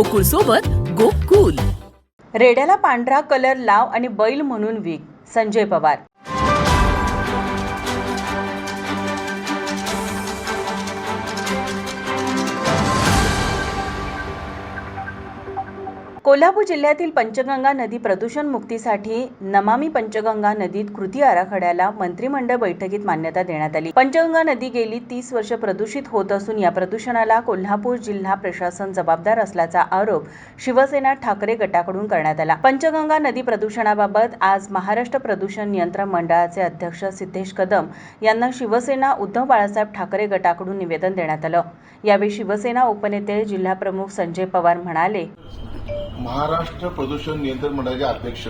गोकुळ सोबत गोकुल. रेड्याला पांढरा कलर लाव आणि बैल म्हणून विक. संजय पवार. कोल्हापूर जिल्ह्यातील पंचगंगा नदी प्रदूषण मुक्तीसाठी नमामी पंचगंगा नदीत कृती आराखड्याला मंत्रिमंडळ बैठकीत मान्यता देण्यात आली. पंचगंगा नदी गेली तीस वर्ष प्रदूषित होत असून या प्रदूषणाला कोल्हापूर जिल्हा प्रशासन जबाबदार असल्याचा आरोप शिवसेना ठाकरे गटाकडून करण्यात आला. पंचगंगा नदी प्रदूषणाबाबत आज महाराष्ट्र प्रदूषण नियंत्रण मंडळाचे अध्यक्ष सिद्धेश कदम यांना शिवसेना उद्धव बाळासाहेब ठाकरे गटाकडून निवेदन देण्यात आलं. यावेळी शिवसेना उपनेते जिल्हाप्रमुख संजय पवार म्हणाले महाराष्ट्र प्रदूषण नियंत्रण मंडळाचे अध्यक्ष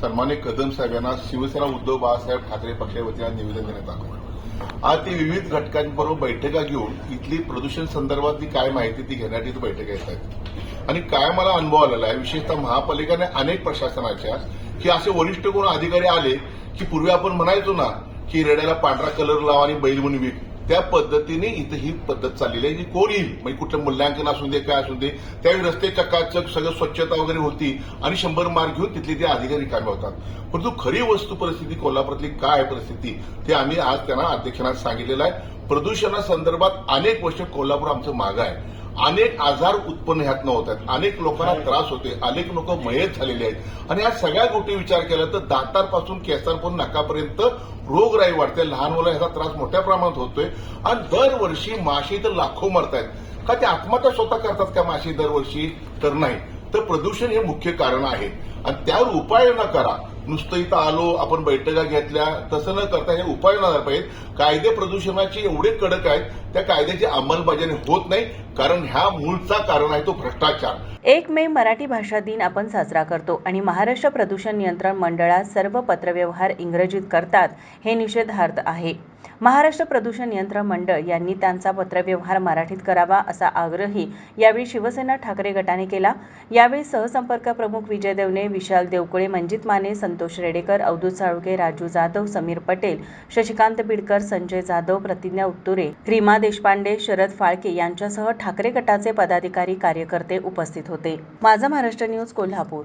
सन्मान्य कदम साहेब यांना शिवसेना उद्धव बाळासाहेब ठाकरे पक्षाच्या वतीने निवेदन देण्यात आलं आज ते विविध घटकांबरोबर बैठका घेऊन इथली प्रदूषण संदर्भातली काय माहिती ती घेण्यासाठी बैठका येत आहेत. आणि काय मला अनुभव आलेला आहे विशेषतः महापालिकेने अनेक प्रशासनाच्या की असे वरिष्ठ कोण अधिकारी आले की पूर्वी आपण म्हणायचो ना की रेड्याला पांढरा कलर लावा आणि बैल म्हणून विक. त्या पद्धतीने इथं ही पद्धत चाललेली आहे जी कोण येईल? म्हणजे कुठलं मूल्यांकन असू दे काय असू दे त्यावेळी रस्ते चकाचक सगळं स्वच्छता वगैरे होती आणि शंभर मार्क घेऊन तिथले ते अधिकारी कामे होतात परंतु खरी वस्तू परिस्थिती कोल्हापुरातली काय परिस्थिती ते आम्ही आज त्यांना अध्यक्षांना सांगितलेलं आहे. प्रदूषणासंदर्भात अनेक वर्ष कोल्हापूर आमचं मागं आहे. अनेक आजार उत्पन्न ह्यातनं होत आहेत. अनेक लोकांना त्रास होते अनेक लोक मयत झालेले आहेत. आणि या सगळ्या गोष्टी विचार केला तर दातारपासून केसांपासून नाकापर्यंत रोगराई वाढते. लहान मुलं ह्याचा त्रास मोठ्या प्रमाणात होतोय. आणि दरवर्षी माशी तर लाखो मरतायत. का ते आत्महत्या स्वतः करतात का माशी दरवर्षी? तर नाही. तर प्रदूषण हे मुख्य कारण आहे. आणि त्यावर उपाय न करा. नुसतं इथं आलो आपण बैठका घेतल्या तसं न करता हे उपाय न पाहिजेत कायदे प्रदूषणाचे एवढे कडक आहेत त्या कायद्याची अंमलबजावणी होत नाही कारण ह्या मूळचा कारण आहे तो भ्रष्टाचार. एक मे मराठी भाषा दिन आपण साजरा करतो आणि महाराष्ट्र प्रदूषण नियंत्रण मंडळात सर्व पत्रव्यवहार इंग्रजीत करतात हे निषेधार्थ आहे. महाराष्ट्र प्रदूषण नियंत्रण मंडळ यांनी त्यांचा पत्रव्यवहार मराठीत करावा असा आग्रही यावेळी शिवसेना ठाकरे गटाने केला. यावेळी सहसंपर्क प्रमुख विजय देवणे विशाल देवकुळे मंजित माने संतोष रेडेकर अवधूत साळुके राजू जाधव समीर पटेल शशिकांत बिडकर संजय जाधव प्रतिज्ञा उत्तुरे रीमा देशपांडे शरद फाळके यांच्यासह ठाकरे गटाचे पदाधिकारी कार्यकर्ते उपस्थित होते. माझा महाराष्ट्र न्यूज कोल्हापूर.